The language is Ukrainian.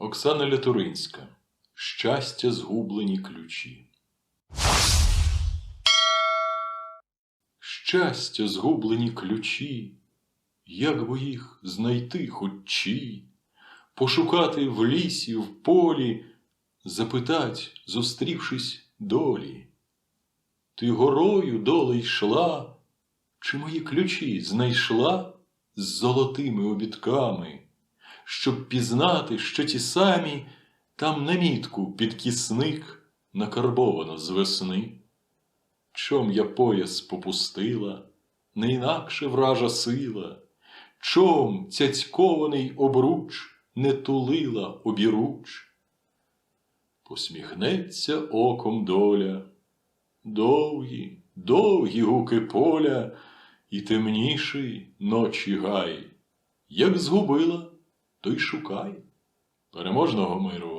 Оксана Лятуринська. Щастя згублені ключі. Щастя згублені ключі, як би їх знайти хочі, пошукати в лісі, в полі, запитать, зустрівшись долі. Ти горою доле йшла, чи мої ключі знайшла з золотими обідками, щоб пізнати, що ті самі там намітку під кісник накарбовано з весни. Чом я пояс попустила, не інакше вража сила, чом цяцькований обруч не тулила обіруч. Посміхнеться оком доля, довгі, довгі гуки поля і темніший ночі гай. Як згубила, то й шукай. Переможного миру!